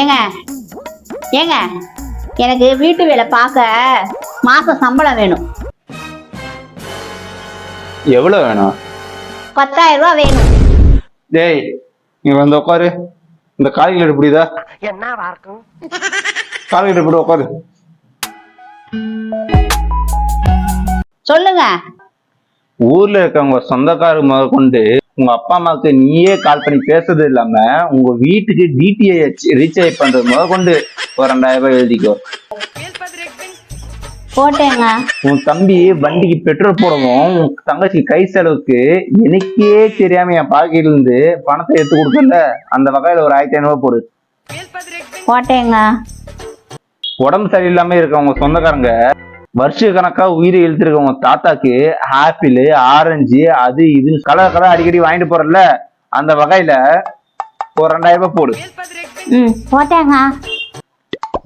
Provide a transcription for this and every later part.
ஏங்க ஏங்க எனக்கு வீட்டு வேலை பார்க்க மாசம் சம்பளம் வேணும். எவ்வளவு வேணும்? பத்தாயிரம் ரூபாய் வேணும். டேய் நீ வந்து உட்காரு. இந்த கால்குலேட்டர் புரியுதா என்னவா இருக்கும்? கால்குலேட்டர் போட்டு உட்காரு. சொல்லுங்க. ஊர்ல இருக்கவங்க சொந்தக்காரங்க முத கொண்டு உங்க அப்பா அம்மாவுக்கு நீயே கால் பண்ணி பேசுறது இல்லாம உங்க வீட்டுக்கு டிடிஹெச் ரீசார்ஜ் பண்றது முத கொண்டு ஒரு ரெண்டாயிரம் ரூபாய் எழுதிக்கோ. போட்டேங்க. உன் தம்பி வண்டிக்கு பெட்ரோல் போடவும் உன் தங்கச்சி கை செலவுக்கு எனக்கே தெரியாம என் பாக்கெட்ல இருந்து பணத்தை எடுத்து கொடுக்கல. அந்த வகையில ஒரு ஆயிரத்தி ஐநூறு போடு. போட்டேங்க. உடம்பு சரியில்லாம இருக்கவங்க சொந்தக்காரங்க வருஷ கணக்கா உயிரை இழுத்துருக்கவங்க தாத்தாக்கு ஆப்பிள் ஆரஞ்சு அது இது கலர் கலர் அடிக்கடி வாங்கிட்டு போறல அந்த வகையில ஒரு ரெண்டாயிரம் ரூபாய் போடு. ம் போட்டேங்க.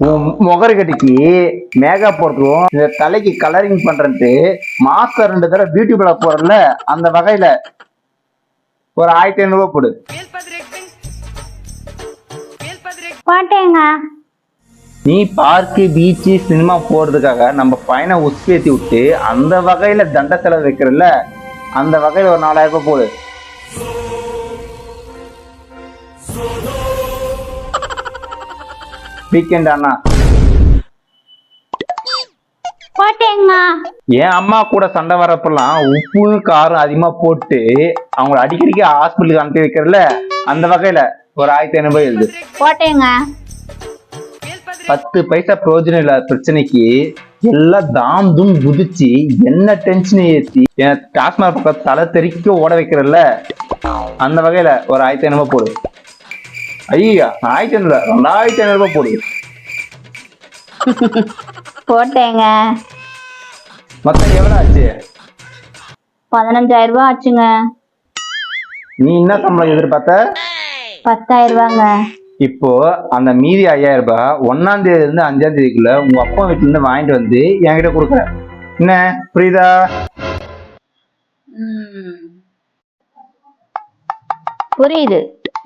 உன் முகர்கட்டிக்கு மேக்கப் போடுறதும் இந்த தலைக்கு கலரிங் பண்றது மாசம் ரெண்டு தடவை பியூட்டி பார்லர் போறல அந்த வகையில ஒரு ஆயிரத்தி ஐநூறு ரூபாய் போடு. போட்டேங்க. நீ பார்க்கு பீச்சு சினிமா போறதுக்காக நம்ம பையனை உஸ்பேத்தி விட்டு அந்த வகையில தண்ட செலவு வைக்கிறல்ல அந்த வகையில ஒரு நாலாயிரம் ரூபாய் போடு. வீக்கெண்ட் அண்ணா. என் அம்மா கூட சண்டை வரப்பெல்லாம் உப்பு காரம் அதிகமா போட்டு அவங்கள அடிக்கடிக்கு ஹாஸ்பிட்டலுக்கு அனுப்பி வைக்கிறல அந்த வகையில ஒரு ஆயிரத்தி ஐநூறு எழுது. போட்டேங்க. பத்து பைசா பிரயோஜனம் இல்லாத பிரச்சனைக்கு எல்லாம் தாம் தும் குதிச்சு என்ன டென்ஷன் ஏத்தி என் டாஸ்மாக் பக்கம் தலை தெறிக்க ஓட வைக்கிறல்ல? அந்த வகையில ஒரு ஆயிரத்தி ஐநூறு ரூபாய் போடு. ஐயா ஆயிரத்தி ஐநூறு ரெண்டாயிரத்தி ஐநூறு ரூபாய் போடு. போட்டேங்க. மொத்தம் எவ்வளவு ஆச்சு? பதினஞ்சாயிரம் ரூபாய் ஆச்சுங்க. நீ என்ன சம்பளம் எதிர்பார்த்த? பத்தாயிரம் ரூபாங்க. இப்போ அந்த மீதி ஐயாயிரம் ரூபாய் ஒன்னாம் தேதியில இருந்து அஞ்சாம் தேதிக்குள்ள உங்க அப்பா வீட்டுல இருந்து வாங்கிட்டு வந்து என்கிட்ட கொடுக்குற. என்ன? புரியுதா? புரியுது.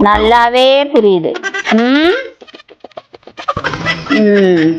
நல்லாவே புரியுது. ம்? ம்.